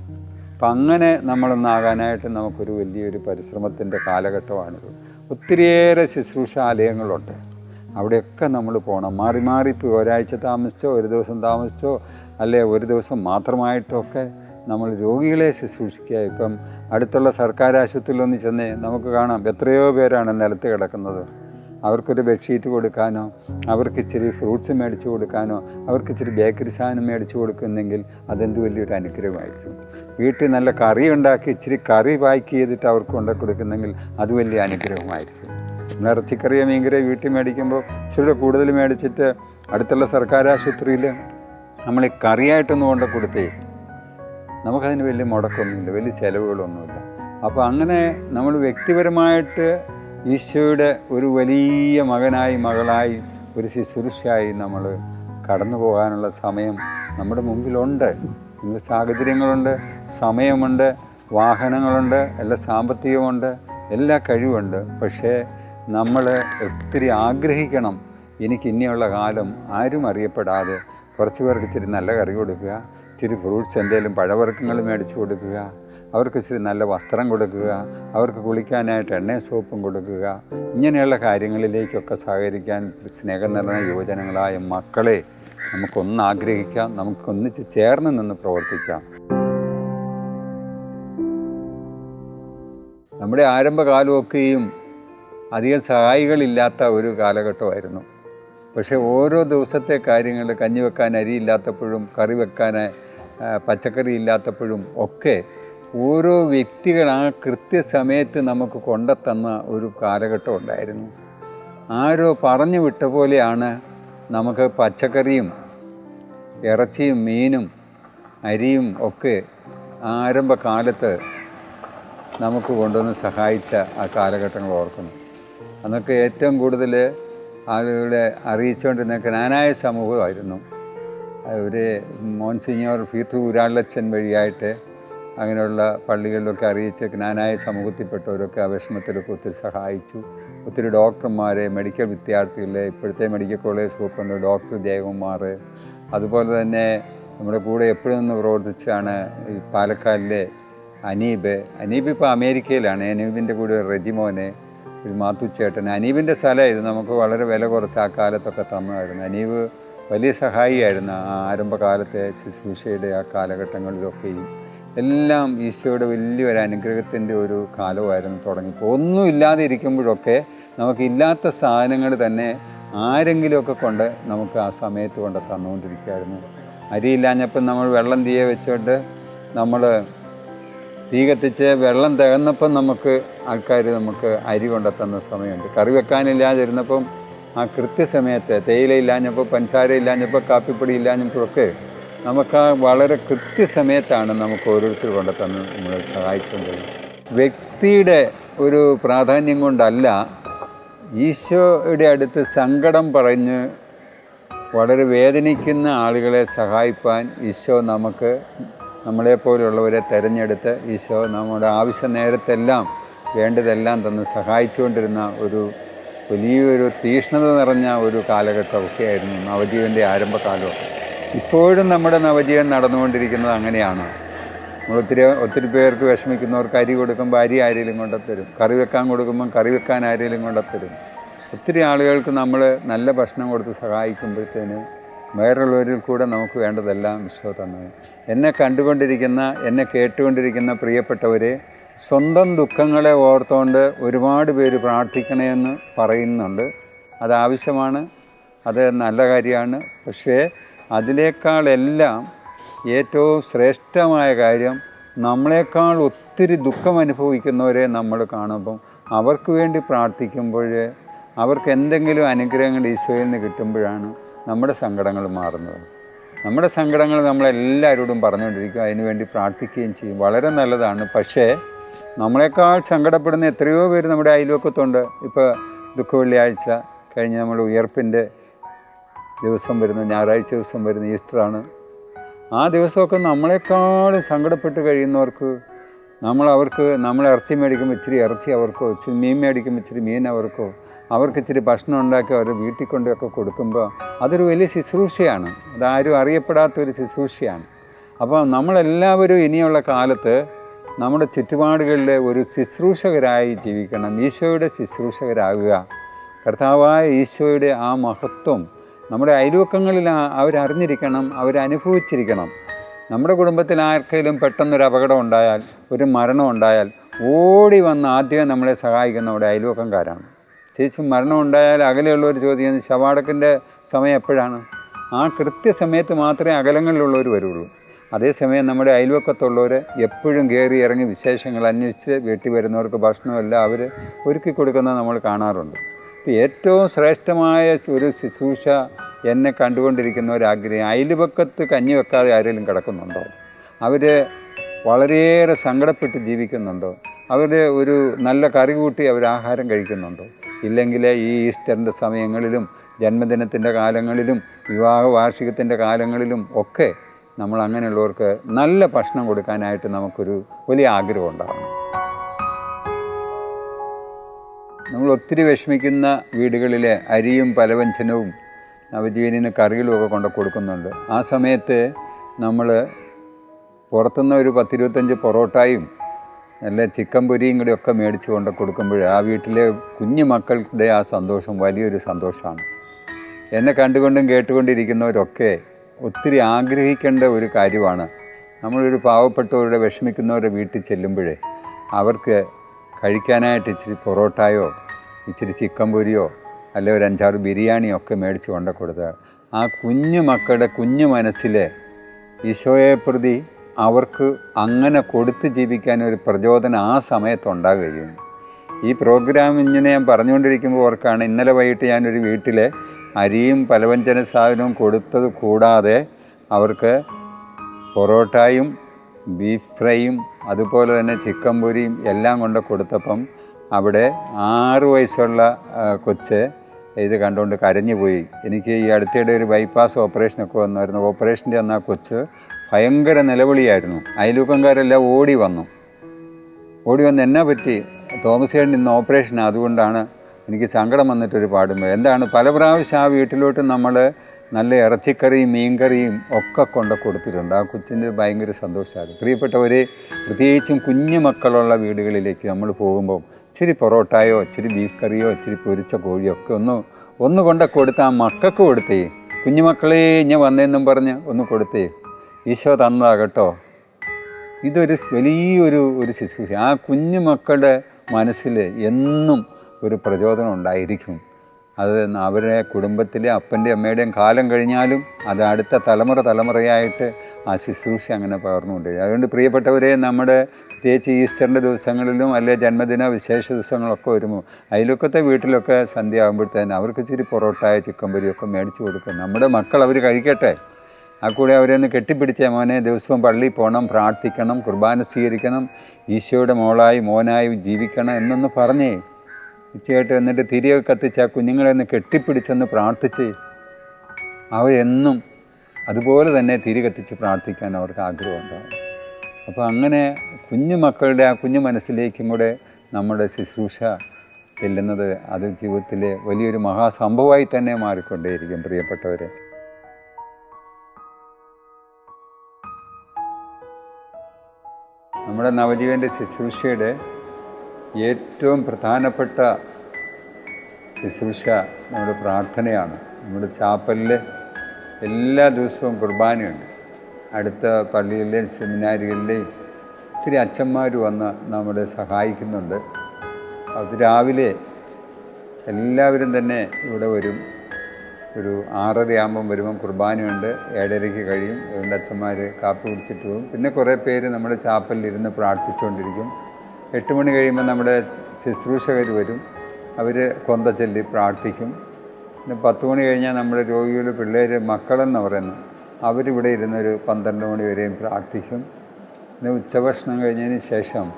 അപ്പം അങ്ങനെ നമ്മളൊന്നാകാനായിട്ട് നമുക്കൊരു വലിയൊരു പരിശ്രമത്തിന്റെ കാലഘട്ടമാണിത്. ഒത്തിരിയേറെ ശുശ്രൂഷാലയങ്ങളുണ്ട് അവിടെയൊക്കെ നമ്മൾ പോകണം. മാറി മാറി ഇപ്പോൾ ഒരാഴ്ച താമസിച്ചോ ഒരു ദിവസം താമസിച്ചോ അല്ലെ ഒരു ദിവസം മാത്രമായിട്ടൊക്കെ നമ്മൾ രോഗികളെ ശുശ്രൂഷിക്കുക. ഇപ്പം അടുത്തുള്ള സർക്കാർ ആശുപത്രിയിലൊന്ന് ചെന്നേ നമുക്ക് കാണാം എത്രയോ പേരാണ് നിലത്ത് കിടക്കുന്നത്. അവർക്കൊരു ബെഡ്ഷീറ്റ് കൊടുക്കാനോ അവർക്ക് ഇച്ചിരി ഫ്രൂട്ട്സ് മേടിച്ചു കൊടുക്കാനോ അവർക്ക് ഇച്ചിരി ബേക്കറി സാധനം മേടിച്ചു കൊടുക്കുന്നെങ്കിൽ അതെന്ത് വലിയൊരു അനുഗ്രഹമായിരിക്കും. വീട്ടിൽ നല്ല കറി ഉണ്ടാക്കി ഇച്ചിരി കറി പാക്ക് ചെയ്തിട്ട് അവർക്ക് കൊണ്ടു കൊടുക്കുന്നെങ്കിൽ അത് വലിയ അനുഗ്രഹമായിരിക്കും. ഇറച്ചിക്കറിയോ മീൻകറിയോ വീട്ടിൽ മേടിക്കുമ്പോൾ ഇച്ചിരി കൂടുതൽ മേടിച്ചിട്ട് അടുത്തുള്ള സർക്കാർ ആശുപത്രിയിൽ നമ്മൾ ഈ കറിയായിട്ടൊന്നും കൊണ്ട് കൊടുത്തേ നമുക്കതിന് വലിയ മുടക്കമൊന്നുമില്ല വലിയ ചിലവുകളൊന്നുമില്ല. അപ്പോൾ അങ്ങനെ നമ്മൾ വ്യക്തിപരമായിട്ട് ഈശോയുടെ ഒരു വലിയ മകനായി മകളായി ഒരു ശുശ്രൂഷയായി നമ്മൾ കടന്നു പോകാനുള്ള സമയം നമ്മുടെ മുമ്പിലുണ്ട്. ഇന്ന് സാഹചര്യങ്ങളുണ്ട് സമയമുണ്ട് വാഹനങ്ങളുണ്ട് എല്ലാ സാമ്പത്തികമുണ്ട് എല്ലാ കഴിവുണ്ട്. പക്ഷേ നമ്മൾ ഒത്തിരി ആഗ്രഹിക്കണം. എനിക്ക് ഇനിയുള്ള കാലം ആരും അറിയപ്പെടാതെ കുറച്ച് പേർക്ക് ഇച്ചിരി നല്ല കറി കൊടുക്കുക ഇച്ചിരി ഫ്രൂട്ട്സ് എന്തെങ്കിലും പഴവർഗങ്ങൾ മേടിച്ച് കൊടുക്കുക അവർക്ക് ഇച്ചിരി നല്ല വസ്ത്രം കൊടുക്കുക അവർക്ക് കുളിക്കാനായിട്ട് എണ്ണ സോപ്പും കൊടുക്കുക ഇങ്ങനെയുള്ള കാര്യങ്ങളിലേക്കൊക്കെ സഹകരിക്കാൻ സ്നേഹം നിറഞ്ഞ യുവജനങ്ങളായ മക്കളെ നമുക്കൊന്ന് ആഗ്രഹിക്കാം നമുക്കൊന്നിച്ച് ചേർന്ന് നിന്ന് പ്രവർത്തിക്കാം. നമ്മുടെ ആരംഭകാലമൊക്കെയും അധികം സഹായികളില്ലാത്ത ഒരു കാലഘട്ടമായിരുന്നു. പക്ഷേ ഓരോ ദിവസത്തെ കാര്യങ്ങൾ കഞ്ഞി വെക്കാൻ അരിയില്ലാത്തപ്പോഴും കറി വെക്കാൻ പച്ചക്കറി ഇല്ലാത്തപ്പോഴും ഒക്കെ ഓരോ വ്യക്തികൾ ആ കൃത്യസമയത്ത് നമുക്ക് കൊണ്ടെത്തന്ന ഒരു കാലഘട്ടം ഉണ്ടായിരുന്നു. ആരോ പറഞ്ഞു വിട്ട പോലെയാണ് നമുക്ക് പച്ചക്കറിയും ഇറച്ചിയും മീനും അരിയും ഒക്കെ ആരംഭകാലത്ത് നമുക്ക് കൊണ്ടുവന്ന് സഹായിച്ച ആ കാലഘട്ടങ്ങൾ ഓർക്കുന്നു. അന്നൊക്കെ ഏറ്റവും കൂടുതൽ ആളുകളെ അറിയിച്ചുകൊണ്ടിരുന്ന ജ്ഞാനായ സമൂഹമായിരുന്നു. ഒരു മോൻസിഞ്ഞോർ ഫീറ്റർ ഊരാളച്ചൻ വഴിയായിട്ട് അങ്ങനെയുള്ള പള്ളികളിലൊക്കെ അറിയിച്ച് ജ്ഞാനായ സമൂഹത്തിൽപ്പെട്ടവരൊക്കെ ആ വിഷമത്തിലൊക്കെ ഒത്തിരി സഹായിച്ചു. ഒത്തിരി ഡോക്ടർമാരെ മെഡിക്കൽ വിദ്യാർത്ഥികളെ ഇപ്പോഴത്തെ medical college superintendent doctor Jayakumar അതുപോലെ തന്നെ നമ്മുടെ കൂടെ എപ്പോഴും നിന്ന് പ്രവർത്തിച്ചാണ് ഈ പാലക്കാടിലെ അനീബ്. അനീബ് ഇപ്പോൾ അമേരിക്കയിലാണ്. അനീബിന്റെ കൂടെ ഒരു റെജിമോനെ ഒരു മാത്തുച്ചേട്ടൻ. അനീബിന്റെ സ്ഥലം ഇത് നമുക്ക് വളരെ വില കുറച്ച് ആ കാലത്തൊക്കെ തന്നായിരുന്നു. അനീബ് വലിയ സഹായിയായിരുന്നു ആ ആരംഭകാലത്തെ ശുശ്രൂഷയുടെ ആ കാലഘട്ടങ്ങളിലൊക്കെയും. എല്ലാം ഈശോയുടെ വലിയൊരു അനുഗ്രഹത്തിന്റെ ഒരു കാലമായിരുന്നു തുടങ്ങി ഒന്നും ഇല്ലാതെ ഇരിക്കുമ്പോഴൊക്കെ നമുക്കില്ലാത്ത സാധനങ്ങൾ തന്നെ ആരെങ്കിലുമൊക്കെ കൊണ്ട് നമുക്ക് ആ സമയത്ത് കൊണ്ട് തന്നുകൊണ്ടിരിക്കുകയായിരുന്നു അരിയില്ലാഞ്ഞപ്പം നമ്മൾ വെള്ളം തീയെ വെച്ചോണ്ട് നമ്മൾ തീ കത്തിച്ച് വെള്ളം തികന്നപ്പം നമുക്ക് ആൾക്കാർ നമുക്ക് അരി കൊണ്ടെത്തുന്ന സമയമുണ്ട്. കറി വെക്കാനില്ലാതിരുന്നപ്പം ആ കൃത്യസമയത്ത് തേയില ഇല്ലാഞ്ഞപ്പോൾ പഞ്ചസാര ഇല്ലാഞ്ഞപ്പോൾ കാപ്പിപ്പൊടി ഇല്ലാഞ്ഞപ്പോഴൊക്കെ നമുക്ക് വളരെ കൃത്യസമയത്താണ് നമുക്ക് ഓരോരുത്തർ കൊണ്ടെത്തന്ന് നമ്മളെ സഹായിച്ചുകൊണ്ടിരുന്നത് വ്യക്തിയുടെ ഒരു പ്രാധാന്യം കൊണ്ടല്ല ഈശോയുടെ അടുത്ത് സങ്കടം പറഞ്ഞ് വളരെ വേദനിക്കുന്ന ആളുകളെ സഹായിപ്പാൻ ഈശോ നമുക്ക് നമ്മളെപ്പോലുള്ളവരെ തിരഞ്ഞെടുത്ത് ഈശോ നമ്മുടെ ആവശ്യ നേരത്തെല്ലാം വേണ്ടതെല്ലാം തന്ന് സഹായിച്ചുകൊണ്ടിരുന്ന ഒരു വലിയൊരു തീഷ്ണത നിറഞ്ഞ ഒരു കാലഘട്ടമൊക്കെ ആയിരുന്നു നവജീവന്റെ ആരംഭകാലമൊക്കെ ഇപ്പോഴും നമ്മുടെ നവജീവൻ നടന്നുകൊണ്ടിരിക്കുന്നത് അങ്ങനെയാണ്. ഒത്തിരി ഒത്തിരി പേർക്ക് വിഷമിക്കുന്നവർക്ക് അരി കൊടുക്കുമ്പോൾ അരി ആരെങ്കിലും കൊണ്ടുത്തരും. കറി വെക്കാൻ കൊടുക്കുമ്പം കറി വെക്കാൻ ആരെങ്കിലും കൊണ്ടുത്തരും. ഒത്തിരി ആളുകൾക്ക് നമ്മൾ നല്ല ഭക്ഷണം കൊടുത്ത് സഹായിക്കുമ്പോഴത്തേന് വേറുള്ളവരിൽ കൂടെ നമുക്ക് വേണ്ടതെല്ലാം ഈശോ തന്നത് എന്നെ കണ്ടുകൊണ്ടിരിക്കുന്ന എന്നെ കേട്ടുകൊണ്ടിരിക്കുന്ന പ്രിയപ്പെട്ടവരെ സ്വന്തം ദുഃഖങ്ങളെ ഓർത്തുകൊണ്ട് ഒരുപാട് പേര് പ്രാർത്ഥിക്കണമെന്ന് പറയുന്നുണ്ട്. അത് ആവശ്യമാണ്. അത് നല്ല കാര്യമാണ്. പക്ഷേ അതിനേക്കാളെല്ലാം ഏറ്റവും ശ്രേഷ്ഠമായ കാര്യം നമ്മളെക്കാൾ ഒത്തിരി ദുഃഖം അനുഭവിക്കുന്നവരെ നമ്മൾ കാണുമ്പം അവർക്ക് വേണ്ടി പ്രാർത്ഥിക്കുമ്പോൾ അവർക്ക് എന്തെങ്കിലും അനുഗ്രഹങ്ങൾ ഈശോയിൽ നിന്ന് കിട്ടുമ്പോഴാണ് നമ്മുടെ സങ്കടങ്ങൾ മാറുന്നത്. നമ്മുടെ സങ്കടങ്ങൾ നമ്മളെല്ലാവരോടും പറഞ്ഞുകൊണ്ടിരിക്കുക അതിനുവേണ്ടി പ്രാർത്ഥിക്കുകയും ചെയ്യും. വളരെ നല്ലതാണ്. പക്ഷേ നമ്മളെക്കാൾ സങ്കടപ്പെടുന്ന എത്രയോ പേര് നമ്മുടെ അയൽവക്കത്തുണ്ട്. ഇപ്പോൾ ദുഃഖ വെള്ളിയാഴ്ച കഴിഞ്ഞ് നമ്മൾ ഉയർപ്പിന്റെ ദിവസം വരുന്ന ഞായറാഴ്ച ദിവസം വരുന്ന ഈസ്റ്ററാണ്. ആ ദിവസമൊക്കെ നമ്മളെക്കാളും സങ്കടപ്പെട്ട് കഴിയുന്നവർക്ക് നമ്മൾ അവർക്ക് നമ്മൾ ഇറച്ചി മേടിക്കുമ്പോൾ ഇച്ചിരി ഇറച്ചി അവർക്കോ ഇച്ചിരി മീൻ മേടിക്കുമ്പോൾ ഇച്ചിരി മീൻ അവർക്കോ അവർക്ക് ഇച്ചിരി ഭക്ഷണം ഉണ്ടാക്കി അവർ വീട്ടിൽ കൊണ്ടൊക്കെ കൊടുക്കുമ്പോൾ അതൊരു വലിയ ശുശ്രൂഷയാണ്. അതാരും അറിയപ്പെടാത്തൊരു ശുശ്രൂഷയാണ്. അപ്പോൾ നമ്മളെല്ലാവരും ഇനിയുള്ള കാലത്ത് നമ്മുടെ ചുറ്റുപാടുകളിലെ ഒരു ശുശ്രൂഷകരായി ജീവിക്കണം ഈശോയുടെ ശുശ്രൂഷകരാകുക. കർത്താവായ ഈശോയുടെ ആ മഹത്വം നമ്മുടെ അയൽവക്കങ്ങളിൽ അവരറിഞ്ഞിരിക്കണം അവരനുഭവിച്ചിരിക്കണം. നമ്മുടെ കുടുംബത്തിൽ ആർക്കെങ്കിലും പെട്ടെന്നൊരു അപകടം ഉണ്ടായാൽ ഒരു മരണം ഉണ്ടായാൽ ഓടി വന്ന് ആദ്യം നമ്മളെ സഹായിക്കുന്ന നമ്മുടെ അയൽവക്കംകാരാണ്. ചേച്ചി മരണം ഉണ്ടായാൽ അകലെയുള്ളവർ ചോദിക്കുന്നത് ശവാടക്കിന്റെ സമയം എപ്പോഴാണ്? ആ കൃത്യസമയത്ത് മാത്രമേ അകലങ്ങളിലുള്ളവർ വരുള്ളൂ. അതേസമയം നമ്മുടെ അയൽവക്കത്തുള്ളവർ എപ്പോഴും കയറി ഇറങ്ങി വിശേഷങ്ങൾ അന്വേഷിച്ച് വീട്ടിൽ വരുന്നവർക്ക് ഭക്ഷണമെല്ലാം അവർ ഒരുക്കി കൊടുക്കുന്നത് നമ്മൾ കാണാറുണ്ട്. ഏറ്റവും ശ്രേഷ്ഠമായ ഒരു ശുശ്രൂഷ എന്നെ കണ്ടുകൊണ്ടിരിക്കുന്ന ഒരു ആഗ്രഹം അയൽവക്കത്ത് കഞ്ഞി വെക്കാതെ ആരെങ്കിലും കിടക്കുന്നുണ്ടോ? അവർ വളരെയേറെ സങ്കടപ്പെട്ട് ജീവിക്കുന്നുണ്ടോ? അവർ ഒരു നല്ല കറി കൂട്ടി അവർ ആഹാരം കഴിക്കുന്നുണ്ടോ? ഇല്ലെങ്കിൽ ഈ ഈസ്റ്ററിന്റെ സമയങ്ങളിലും ജന്മദിനത്തിന്റെ കാലങ്ങളിലും വിവാഹ വാർഷികത്തിന്റെ കാലങ്ങളിലും ഒക്കെ നമ്മൾ അങ്ങനെയുള്ളവർക്ക് നല്ല ഭക്ഷണം കൊടുക്കാനായിട്ട് നമുക്കൊരു വലിയ ആഗ്രഹം ഉണ്ടാകണം നമ്മൾ ഒത്തിരി വിഷമിക്കുന്ന വീടുകളിൽ അരിയും പലവ്യഞ്ജനവും നവജീവനിന് കറികളും ഒക്കെ കൊണ്ട് കൊടുക്കുന്നുണ്ട്. ആ സമയത്ത് നമ്മൾ പുറത്തുനിന്ന് ഒരു പത്തിരുപത്തഞ്ച് പൊറോട്ടയും നല്ല ചിക്കൻ പൊരിയും കൂടി ഒക്കെ മേടിച്ച് കൊണ്ട് കൊടുക്കുമ്പോൾ ആ വീട്ടിലെ കുഞ്ഞു മക്കളുടെ ആ സന്തോഷം വലിയൊരു സന്തോഷമാണ്. എന്നെ കണ്ടുകൊണ്ടും കേട്ടുകൊണ്ടിരിക്കുന്നവരൊക്കെ ഒത്തിരി ആഗ്രഹിക്കേണ്ട ഒരു കാര്യമാണ്. നമ്മളൊരു പാവപ്പെട്ടവരുടെ വിഷമിക്കുന്നവരുടെ വീട്ടിൽ ചെല്ലുമ്പോഴേ അവർക്ക് കഴിക്കാനായിട്ട് ഇച്ചിരി പൊറോട്ടയോ ഇച്ചിരി ചിക്കൻ പൊരിയോ അല്ലെ ഒരു അഞ്ചാറ് ബിരിയാണിയോ ഒക്കെ മേടിച്ച് കൊണ്ട കൊടുത്താൽ ആ കുഞ്ഞു മക്കളുടെ കുഞ്ഞു മനസ്സിലെ ഈശോയെ പ്രതി അവർക്ക് അങ്ങനെ കൊടുത്ത് ജീവിക്കാൻ ഒരു പ്രചോദനം ആ സമയത്ത് ഉണ്ടാകുകയും. ഈ പ്രോഗ്രാം ഇങ്ങനെ ഞാൻ പറഞ്ഞുകൊണ്ടിരിക്കുമ്പോൾ ഓർക്കാണ് ഇന്നലെ വൈകിട്ട് ഞാനൊരു വീട്ടിലെ അരിയും പലവ്യഞ്ജന സാധനവും കൊടുത്തത് കൂടാതെ അവർക്ക് പൊറോട്ടായും ബീഫ് ഫ്രൈയും അതുപോലെ തന്നെ ചിക്കൻ പൊരിയും എല്ലാം കൊണ്ട് കൊടുത്തപ്പം അവിടെ ആറ് വയസ്സുള്ള കൊച്ച് ഇത് കണ്ടുകൊണ്ട് കരഞ്ഞു പോയി എനിക്ക് ഈ അടുത്തിടെ ഒരു ബൈപ്പാസ് ഓപ്പറേഷനൊക്കെ വന്നായിരുന്നു. ഓപ്പറേഷന്റെ അന്ന് ആ കൊച്ച് ഭയങ്കര നിലവിളിയായിരുന്നു. അയലൂക്കംകാരെല്ലാം ഓടി വന്നു. ഓടി വന്ന് എന്നാ പറ്റി? തോമസ് ചേട്ടൻ ഇന്ന് ഓപ്പറേഷൻ അതുകൊണ്ടാണ് എനിക്ക് സങ്കടം വന്നിട്ടൊരു പാടുമ്പോൾ എന്താണ്? പല പ്രാവശ്യം ആ വീട്ടിലോട്ട് നമ്മൾ നല്ല ഇറച്ചിക്കറിയും മീൻകറിയും ഒക്കെ കൊണ്ട് കൊടുത്തിട്ടുണ്ട്. ആ കൊച്ചിന്റെ ഭയങ്കര സന്തോഷമാണ്. പ്രിയപ്പെട്ടവരെ പ്രത്യേകിച്ചും കുഞ്ഞു മക്കളുള്ള വീടുകളിലേക്ക് നമ്മൾ പോകുമ്പോൾ ഇച്ചിരി പൊറോട്ടയോ ഇച്ചിരി ബീഫ് കറിയോ ഇച്ചിരി പൊരിച്ച കോഴിയോ ഒക്കെ ഒന്ന് ഒന്ന് കൊണ്ട് കൊടുത്ത് ആ മക്കൾക്ക് കൊടുത്തേ. കുഞ്ഞുമക്കളെ ഞാൻ വന്നതെന്നും പറഞ്ഞ് ഒന്ന് കൊടുത്തേ. ഈശോ തന്നതാകട്ടോ. ഇതൊരു വലിയൊരു ഒരു ശുശ്രൂഷ. ആ കുഞ്ഞു മക്കളുടെ മനസ്സിൽ എന്നും ഒരു പ്രചോദനം ഉണ്ടായിരിക്കും. അത് അവരുടെ കുടുംബത്തിലെ അപ്പന്റെ അമ്മയുടെയും കാലം കഴിഞ്ഞാലും അത് അടുത്ത തലമുറ തലമുറയായിട്ട് ആ ശുശ്രൂഷ അങ്ങനെ പകർന്നുകൊണ്ട് അതുകൊണ്ട് പ്രിയപ്പെട്ടവരെ നമ്മുടെ പ്രത്യേകിച്ച് ഈസ്റ്ററിന്റെ ദിവസങ്ങളിലും അല്ലെ ജന്മദിന വിശേഷ ദിവസങ്ങളൊക്കെ വരുമ്പോൾ അതിലൊക്കത്തെ വീട്ടിലൊക്കെ സന്ധ്യ ആകുമ്പോഴത്തേന് അവർക്ക് ഇച്ചിരി പൊറോട്ടായ ചിക്കൻ പൊരിയൊക്കെ മേടിച്ച് കൊടുക്കും നമ്മുടെ മക്കൾ അവർ കഴിക്കട്ടെ. ആ കൂടെ അവരെ ഒന്ന് കെട്ടിപ്പിടിച്ച മോനെ. ദിവസവും പള്ളിയിൽ പോകണം പ്രാർത്ഥിക്കണം കുർബാന സ്വീകരിക്കണം ഈശോയുടെ മോളായി മോനായി ജീവിക്കണം എന്നൊന്ന് പറഞ്ഞേ. ഉച്ചയായിട്ട് എന്നിട്ട് തിരിയൊക്കെ കത്തിച്ച് ആ കുഞ്ഞുങ്ങളെ ഒന്ന് കെട്ടിപ്പിടിച്ചൊന്ന് പ്രാർത്ഥിച്ച് അവരെന്നും അതുപോലെ തന്നെ തിരി കത്തിച്ച് പ്രാർത്ഥിക്കാൻ അവർക്ക് ആഗ്രഹമുണ്ടാകും അപ്പോൾ അങ്ങനെ കുഞ്ഞു മക്കളുടെ ആ കുഞ്ഞു മനസ്സിലേക്കും കൂടെ നമ്മുടെ ശുശ്രൂഷ ചെല്ലുന്നത് അത് ജീവിതത്തിലെ വലിയൊരു മഹാസംഭവമായി തന്നെ മാറിക്കൊണ്ടേയിരിക്കും പ്രിയപ്പെട്ടവരെ. നമ്മുടെ നവജീവന്റെ ശുശ്രൂഷയുടെ ഏറ്റവും പ്രധാനപ്പെട്ട ശുശ്രൂഷ നമ്മുടെ പ്രാർത്ഥനയാണ്. നമ്മുടെ ചാപ്പലിൽ എല്ലാ ദിവസവും കുർബാനയുണ്ട്. അടുത്ത പള്ളിയിലെയും സെമിനാരികളിലെയും ഒത്തിരി അച്ഛന്മാർ വന്ന് നമ്മളെ സഹായിക്കുന്നുണ്ട്. അത് രാവിലെ എല്ലാവരും തന്നെ ഇവിടെ വരും. ഒരു ആറരയാകുമ്പം വരുമ്പം കുർബാനയുണ്ട്. ഏഴരയ്ക്ക് കഴിയും. അതുകൊണ്ട് അച്ഛന്മാർ കാപ്പി കുടിച്ചിട്ട് പോകും. പിന്നെ കുറേ പേര് നമ്മുടെ ചാപ്പലിൽ ഇരുന്ന് പ്രാർത്ഥിച്ചുകൊണ്ടിരിക്കും. എട്ട് മണി കഴിയുമ്പോൾ നമ്മുടെ ശുശ്രൂഷകർ വരും. അവർ കൊന്ത ചൊല്ലി പ്രാർത്ഥിക്കും. പിന്നെ പത്ത് മണി കഴിഞ്ഞാൽ നമ്മുടെ രോഗികൾ പിള്ളേർ മക്കളെന്ന് പറയുന്നു. അവരിവിടെ ഇരുന്നൊരു പന്ത്രണ്ട് മണി വരെയും പ്രാർത്ഥിക്കും. പിന്നെ ഉച്ചഭക്ഷണം കഴിഞ്ഞതിന് ശേഷം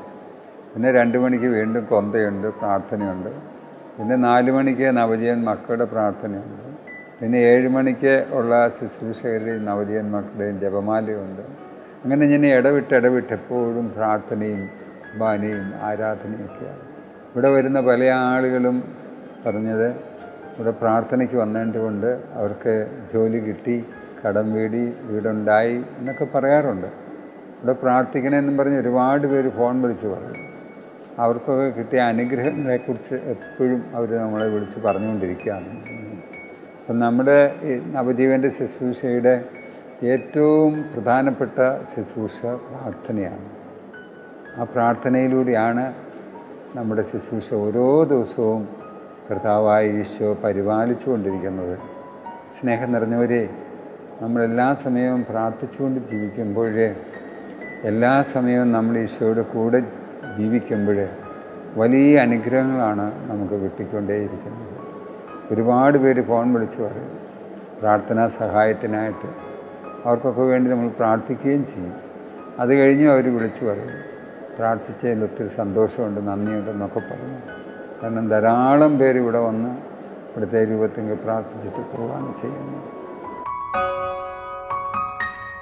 പിന്നെ രണ്ട് മണിക്ക് വീണ്ടും കൊന്തയുണ്ട് പ്രാർത്ഥനയുണ്ട്. പിന്നെ നാല് മണിക്ക് നവജീവൻ മക്കളുടെ പ്രാർത്ഥനയുണ്ട്. പിന്നെ ഏഴ് മണിക്ക് ഉള്ള ശുശ്രൂഷകരിൽ നവജീവൻ മക്കളുടെയും ജപമാലയുണ്ട്. അങ്ങനെ ഇങ്ങനെ ഇടവിട്ട് ഇടവിട്ട് എപ്പോഴും പ്രാർത്ഥനയും കുർബാനയും ആരാധനയൊക്കെയാണ്. ഇവിടെ വരുന്ന പല ആളുകളും പറഞ്ഞത് ഇവിടെ പ്രാർത്ഥനയ്ക്ക് വന്നതുകൊണ്ട് അവർക്ക് ജോലി കിട്ടി കടം വീടി വീടുണ്ടായി എന്നൊക്കെ പറയാറുണ്ട്. ഇവിടെ പ്രാർത്ഥിക്കണമെന്നും പറഞ്ഞ് ഒരുപാട് പേര് ഫോൺ വിളിച്ച് പറയും. അവർക്കൊക്കെ കിട്ടിയ അനുഗ്രഹങ്ങളെക്കുറിച്ച് എപ്പോഴും അവർ നമ്മളെ വിളിച്ച് പറഞ്ഞുകൊണ്ടിരിക്കുകയാണ്. അപ്പം നമ്മുടെ ഈ നവജീവന്റെ ശുശ്രൂഷയുടെ ഏറ്റവും പ്രധാനപ്പെട്ട ശുശ്രൂഷ പ്രാർത്ഥനയാണ്. ആ പ്രാർത്ഥനയിലൂടെയാണ് നമ്മുടെ ശുശ്രൂഷ ഓരോ ദിവസവും കർത്താവായ ഈശോ പരിപാലിച്ചു കൊണ്ടിരിക്കുന്നത് സ്നേഹം നിറഞ്ഞവരെ നമ്മളെല്ലാ സമയവും പ്രാർത്ഥിച്ചുകൊണ്ട് ജീവിക്കുമ്പോൾ എല്ലാ സമയവും നമ്മൾ ഈശോയുടെ കൂടെ ജീവിക്കുമ്പോൾ വലിയ അനുഗ്രഹങ്ങളാണ് നമുക്ക് കിട്ടിക്കൊണ്ടേയിരിക്കുന്നത്. ഒരുപാട് പേര് ഫോൺ വിളിച്ച് പറയും പ്രാർത്ഥനാ സഹായത്തിനായിട്ട് അവർക്കൊക്കെ വേണ്ടി നമ്മൾ പ്രാർത്ഥിക്കുകയും ചെയ്യും. അത് കഴിഞ്ഞ് അവർ വിളിച്ചു പറയും പ്രാർത്ഥിച്ചതിൽ ഒത്തിരി സന്തോഷമുണ്ട് നന്ദിയുണ്ട് എന്നൊക്കെ പറഞ്ഞു. കാരണം ധാരാളം പേര് ഇവിടെ വന്ന് ഇവിടുത്തെ രൂപത്തിങ്ക് പ്രാർത്ഥിച്ചിട്ട് പോവുകയാണ് ചെയ്യുന്നത്.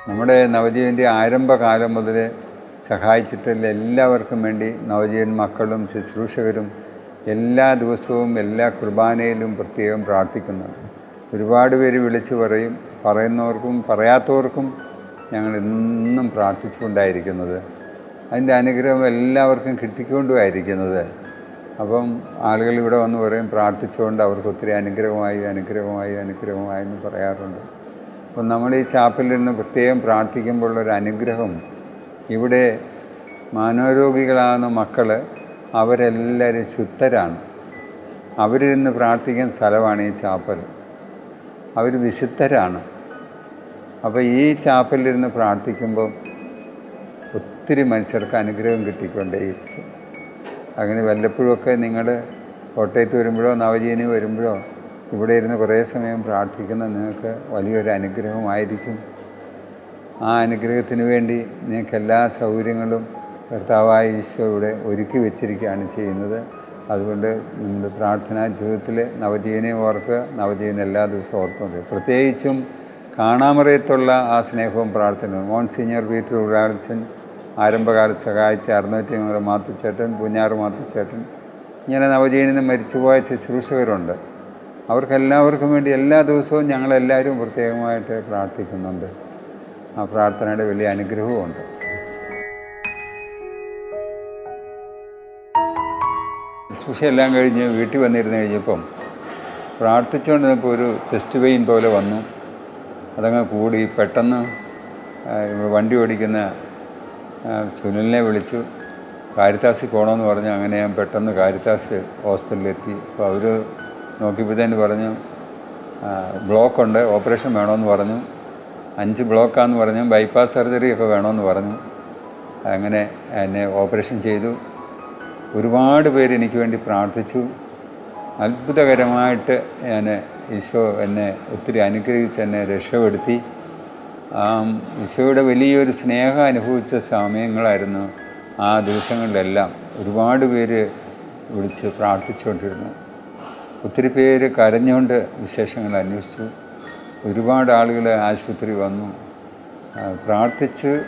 നമ്മുടെ നവജീവന്റെ ആരംഭകാലം മുതൽ സഹായിച്ചിട്ടുള്ള എല്ലാവർക്കും വേണ്ടി നവജീവൻ മക്കളും ശുശ്രൂഷകരും എല്ലാ ദിവസവും എല്ലാ കുർബാനയിലും പ്രത്യേകം പ്രാർത്ഥിക്കുന്നുണ്ട്. ഒരുപാട് പേര് വിളിച്ചു പറയും പറയുന്നവർക്കും പറയാത്തവർക്കും ഞങ്ങൾ എന്നും പ്രാർത്ഥിച്ചുകൊണ്ടായിരിക്കുന്നത്. അതിന്റെ അനുഗ്രഹം എല്ലാവർക്കും കിട്ടിക്കൊണ്ടുമായിരിക്കുന്നത്. അപ്പം ആളുകൾ ഇവിടെ വന്ന് പറയും പ്രാർത്ഥിച്ചുകൊണ്ട് അവർക്ക് ഒത്തിരി അനുഗ്രഹമായി അനുഗ്രഹമായി അനുഗ്രഹമായി എന്ന് പറയാറുണ്ട്. അപ്പം നമ്മൾ ഈ ചാപ്പലിരുന്ന് പ്രത്യേകം പ്രാർത്ഥിക്കുമ്പോഴുള്ളൊരു അനുഗ്രഹം ഇവിടെ മാനോരോഗികളാകുന്ന മക്കൾ അവരെല്ലാവരും ശുദ്ധരാണ്. അവരിരുന്ന് പ്രാർത്ഥിക്കുന്ന സ്ഥലമാണ് ഈ ചാപ്പൽ. അവർ വിശുദ്ധരാണ്. അപ്പോൾ ഈ ചാപ്പലിരുന്ന് പ്രാർത്ഥിക്കുമ്പോൾ ഒത്തിരി മനുഷ്യർക്ക് അനുഗ്രഹം കിട്ടിക്കൊണ്ടേയിരിക്കും. അങ്ങനെ വല്ലപ്പോഴുമൊക്കെ നിങ്ങൾ കോട്ടയത്ത് വരുമ്പോഴോ നവജീവനി വരുമ്പോഴോ ഇവിടെ ഇരുന്ന് കുറേ സമയം പ്രാർത്ഥിക്കുന്ന നിങ്ങൾക്ക് വലിയൊരു അനുഗ്രഹമായിരിക്കും. ആ അനുഗ്രഹത്തിന് വേണ്ടി നിങ്ങൾക്ക് എല്ലാ സൗകര്യങ്ങളും കർത്താവായ ഈശോ ഇവിടെ ഒരുക്കി വെച്ചിരിക്കുകയാണ് ചെയ്യുന്നത്. അതുകൊണ്ട് നമ്മുടെ പ്രാർത്ഥനാ ജീവിതത്തിൽ നവജീവനെ ഓർക്കുക നവജീവൻ എല്ലാ ദിവസവും ഓർത്തുകൊണ്ട് പ്രത്യേകിച്ചും കാണാമറയത്തുള്ള ആ സ്നേഹവും പ്രാർത്ഥനയും മോൺ സീനിയർ പീറ്റർ ഉടാളച്ചൻ ആരംഭകാലത്ത് സഹായിച്ച അറുന്നൂറ്റി അമ്പത് മാത്തുച്ചേട്ടൻ പുഞ്ഞാറ് മാത്തുച്ചേട്ടൻ. ഇങ്ങനെ നവജീവനം മരിച്ചുപോയ ശുശ്രൂഷകരുണ്ട്. അവർക്കെല്ലാവർക്കും വേണ്ടി എല്ലാ ദിവസവും ഞങ്ങളെല്ലാവരും പ്രത്യേകമായിട്ട് പ്രാർത്ഥിക്കുന്നുണ്ട്. ആ പ്രാർത്ഥനയുടെ വലിയ അനുഗ്രഹവുമുണ്ട്. ശുശ്രൂഷയെല്ലാം കഴിഞ്ഞ് വീട്ടിൽ വന്നിരുന്നു കഴിഞ്ഞപ്പം പ്രാർത്ഥിച്ചുകൊണ്ടിരുന്നപ്പോൾ ഒരു ചെസ്റ്റ് പെയിൻ പോലെ വന്നു. അതങ്ങ് കൂടി പെട്ടെന്ന് വണ്ടി ഓടിക്കുന്ന സുനിലിനെ വിളിച്ചു. കാരിത്താസിൽ പോകണമെന്ന് പറഞ്ഞു. അങ്ങനെ ഞാൻ പെട്ടെന്ന് കാരിത്താസ് ഹോസ്പിറ്റലിലെത്തി. അപ്പോൾ അവർ നോക്കിയപ്പോഴത്തേന് പറഞ്ഞു ബ്ലോക്ക് ഉണ്ട് ഓപ്പറേഷൻ വേണമെന്ന് പറഞ്ഞു. അഞ്ച് ബ്ലോക്കാന്ന് പറഞ്ഞു. ബൈപ്പാസ് സർജറി ഒക്കെ വേണമെന്ന് പറഞ്ഞു. അങ്ങനെ എന്നെ ഓപ്പറേഷൻ ചെയ്തു. ഒരുപാട് പേര് എനിക്ക് വേണ്ടി പ്രാർത്ഥിച്ചു. അത്ഭുതകരമായിട്ട് ഞാൻ ഈശോ എന്നെ ഒത്തിരി അനുഗ്രഹിച്ച് എന്നെ രക്ഷപ്പെടുത്തി. ഈശോയുടെ വലിയൊരു സ്നേഹം അനുഭവിച്ച സമയങ്ങളായിരുന്നു ആ ദിവസങ്ങളിലെല്ലാം. ഒരുപാട് പേര് വിളിച്ച് പ്രാർത്ഥിച്ചുകൊണ്ടിരുന്നു. ഒത്തിരി പേര് കരഞ്ഞുകൊണ്ട് വിശേഷങ്ങൾ അന്വേഷിച്ചു. ഒരുപാട് ആളുകൾ ആശുപത്രി വന്നു. പ്രാർത്ഥിച്ച്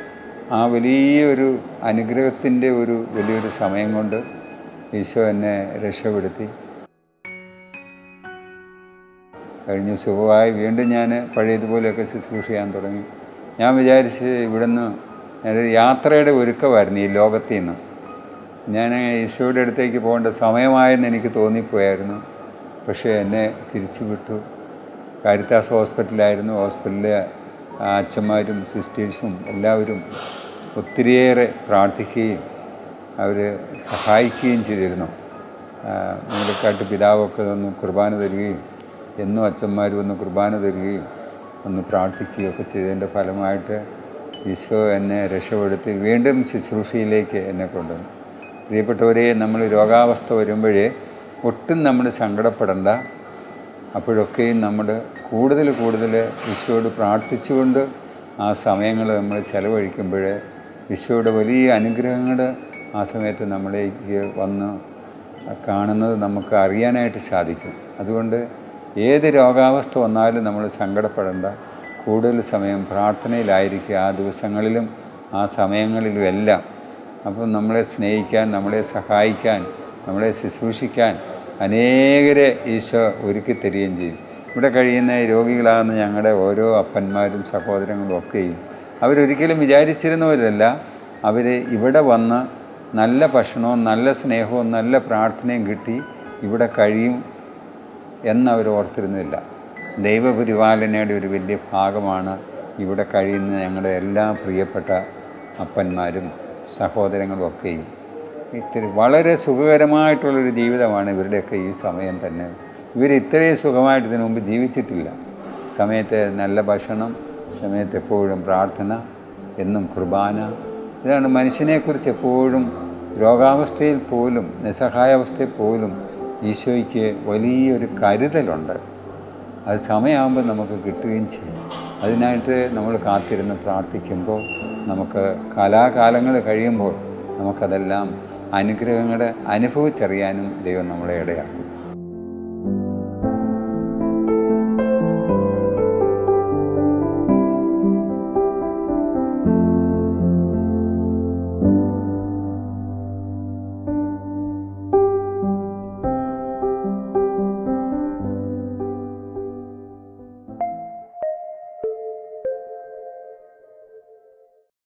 ആ വലിയൊരു അനുഗ്രഹത്തിന്റെ ഒരു വലിയൊരു സമയം കൊണ്ട് ഈശോ എന്നെ രക്ഷപ്പെടുത്തി. കഴിഞ്ഞു സുഖമായി വീണ്ടും ഞാൻ പഴയതുപോലെയൊക്കെ ശുശ്രൂഷ ചെയ്യാൻ തുടങ്ങി. ഞാൻ വിചാരിച്ച് ഇവിടുന്ന് ഞാനൊരു യാത്രയുടെ ഒരുക്കമായിരുന്നു ഈ ലോകത്തിൽ നിന്ന് ഞാൻ ഈശോയുടെ അടുത്തേക്ക് പോകേണ്ട സമയമായെന്ന് എനിക്ക് തോന്നിപ്പോയായിരുന്നു. പക്ഷേ എന്നെ തിരിച്ചു വിട്ടു കാരിത്താസ് ഹോസ്പിറ്റലായിരുന്നു ഹോസ്പിറ്റലിലെ അച്ഛന്മാരും സിസ്റ്റേഴ്സും എല്ലാവരും ഒത്തിരിയേറെ പ്രാർത്ഥിക്കുകയും അവർ സഹായിക്കുകയും ചെയ്തിരുന്നു. മുലക്കാട്ട് പിതാവൊക്കെ ഒന്ന് കുർബാന തരികയും എന്നും അച്ഛന്മാർ വന്ന് കുർബാന തരികയും ഒന്ന് പ്രാർത്ഥിക്കുകയും ഒക്കെ ചെയ്തതിന്റെ ഫലമായിട്ട് ഈശോ എന്നെ രക്ഷപ്പെടുത്തി വീണ്ടും ശുശ്രൂഷയിലേക്ക് എന്നെ കൊണ്ടുവന്നു. പ്രിയപ്പെട്ടവരെ നമ്മൾ രോഗാവസ്ഥ വരുമ്പോഴേ ഒട്ടും നമ്മൾ സങ്കടപ്പെടേണ്ട. അപ്പോഴൊക്കെയും നമ്മൾ കൂടുതൽ കൂടുതൽ ഈശോയോട് പ്രാർത്ഥിച്ചുകൊണ്ട് ആ സമയങ്ങൾ നമ്മൾ ചിലവഴിക്കുമ്പോൾ ഈശോയുടെ വലിയ അനുഗ്രഹങ്ങൾ ആ സമയത്ത് നമ്മളേക്ക് വന്ന് കാണുന്നത് നമുക്ക് അറിയാനായിട്ട് സാധിക്കും. അതുകൊണ്ട് ഏത് രോഗാവസ്ഥ വന്നാലും നമ്മൾ സങ്കടപ്പെടേണ്ട. കൂടുതൽ സമയം പ്രാർത്ഥനയിലായിരിക്കുക. ആ ദിവസങ്ങളിലും ആ സമയങ്ങളിലും എല്ലാം അപ്പം നമ്മളെ സ്നേഹിക്കാൻ നമ്മളെ സഹായിക്കാൻ നമ്മളെ ശുശ്രൂഷിക്കാൻ അനേകരെ ഈശോ ഒരുക്കി തരികയും ചെയ്യും. ഇവിടെ കഴിയുന്ന രോഗികളാകുന്ന ഞങ്ങളുടെ ഓരോ അപ്പന്മാരും സഹോദരങ്ങളും ഒക്കെയും. അവരൊരിക്കലും വിചാരിച്ചിരുന്നവരല്ല. അവർ ഇവിടെ വന്ന് നല്ല ഭക്ഷണവും നല്ല സ്നേഹവും നല്ല പ്രാർത്ഥനയും കിട്ടി ഇവിടെ കഴിയും. എന്നവർ ഓർത്തിരുന്നില്ല. ദൈവപരിപാലനയുടെ ഒരു വലിയ ഭാഗമാണ് ഇവിടെ കഴിയുന്ന ഞങ്ങളുടെ എല്ലാ പ്രിയപ്പെട്ട അപ്പന്മാരും സഹോദരങ്ങളും ഒക്കെയും. ഇത്തിരി വളരെ സുഖകരമായിട്ടുള്ളൊരു ജീവിതമാണ് ഇവരുടെയൊക്കെ ഈ സമയം തന്നെ. ഇവർ ഇത്രയും സുഖമായിട്ട് ഇതിനു മുമ്പ് ജീവിച്ചിട്ടില്ല. സമയത്തെ നല്ല ഭക്ഷണം സമയത്ത് എപ്പോഴും പ്രാർത്ഥന എന്നും കുർബാന. ഇതാണ് മനുഷ്യനെക്കുറിച്ച് എപ്പോഴും രോഗാവസ്ഥയിൽ പോലും നിസ്സഹായാവസ്ഥയിൽ പോലും ഈശോയ്ക്ക് വലിയൊരു കരുതലുണ്ട്. അത് സമയമാകുമ്പോൾ നമുക്ക് കിട്ടുകയും ചെയ്യും. അതിനായിട്ട് നമ്മൾ കാത്തിരുന്ന് പ്രാർത്ഥിക്കുമ്പോൾ നമുക്ക് കാലാകാലങ്ങൾ കഴിയുമ്പോൾ നമുക്കതെല്ലാം അനുഗ്രഹങ്ങൾ അനുഭവിച്ചറിയാനും ദൈവം നമ്മളെ ഇടയാക്കും.